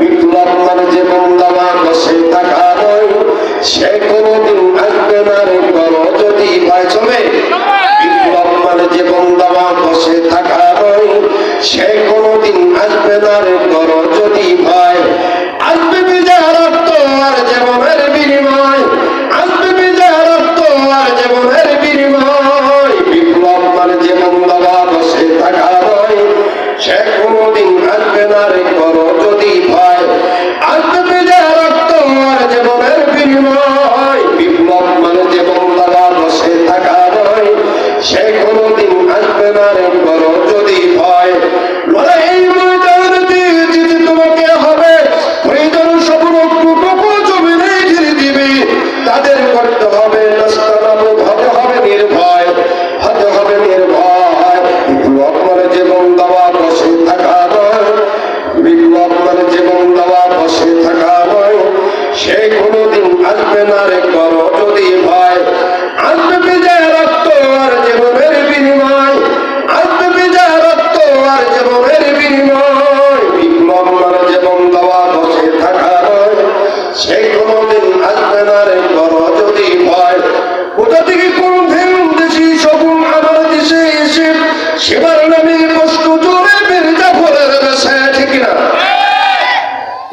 বিপ্লব মানে যে বন্দাবা বসে থাকা সে কোনোদিন আসবে না রে করো যদি চলে বিপ্লব মানে যে বন্দাবা বসে থাকা নয়, সে কোনোদিন আসবে না রে করো যদি ভয়। আসবে বিজয় রক্ত আর জীবনের বিনিময়। আসবে বিজয় রক্ত জীবনের বিনিময়। বিপ্লব মানে যে বন্দাবা বসে থাকা নয়, সে কোনোদিন আসবে না রে করো যদি ভয়। আসবে বিনিময় বিপ্লব মানে যে বন্দাবা বসে থাকা নয়। সে কোনোদিন আসবে না রে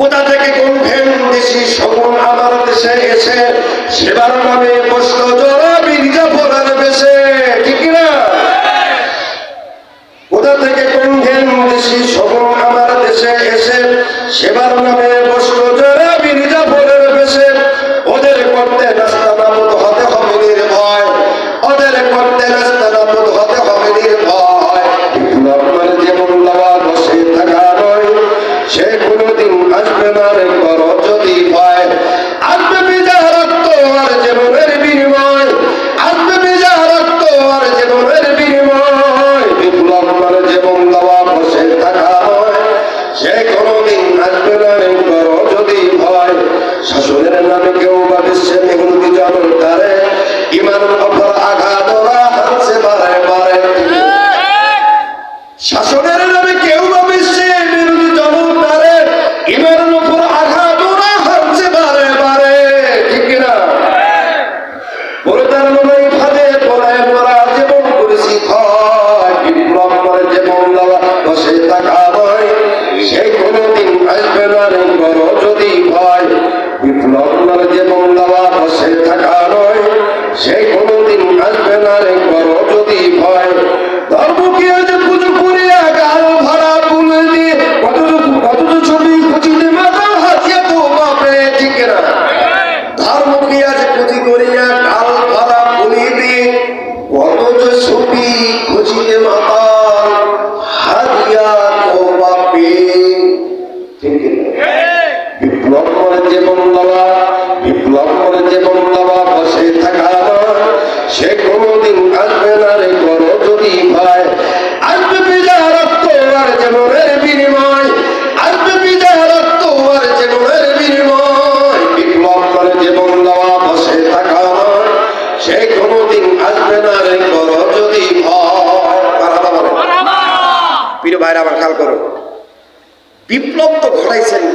কোথা থেকে কোন ভেন দেশি সকল আমার দেশে এসে? সেবার নামে কষ্ট জরা বিরজা পড়ার বেশে। ঠিক না কোথা থেকে কোন ভেন দেশি সকল আমার দেশে এসে? সেবার নামে সে কোনোদিন আসবে না বিপ্লব করে জীবন দেওয়া বসে থাকা সে কোনোদিন আসবে না রে করো যদি ভয় আসবে বিজয় রক্ত আর জীবনের বিনিময়। আসবে বিজয় রক্ত আর জীবনের বিনিময়। বিপ্লব করে জীবন দেওয়া বসে থাকা সে কোনোদিন আসবে না রে করো যদি পারাবা প্রিয় ভাইরা আমার খেয়াল করো। বিপ্লব তো ঘটাইছেন।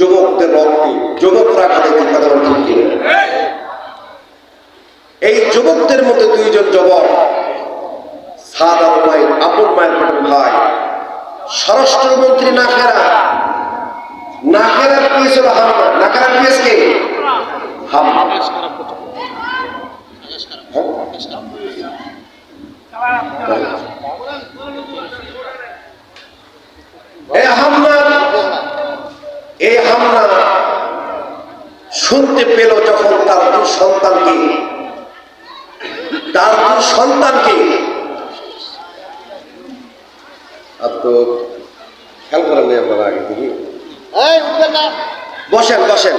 যুবকদের রক্তে, যুবকরা কথা বলতে ঠিক এই যুবকদের মধ্যে দুইজন যুবক, সাদা মায়ের আপন মায়ের পেটের ভাই, স্বরাষ্ট্রমন্ত্রী নাখেরা নাখেরার পিএস হলো হামলা নাখেরার হামলা এই হামলা শুনতে পেল যখন তার দু সন্তানকে। তার দু সন্তানকে। আর তো খেয়াল করেন আপনারা আগে থেকে? বসেন বসেন।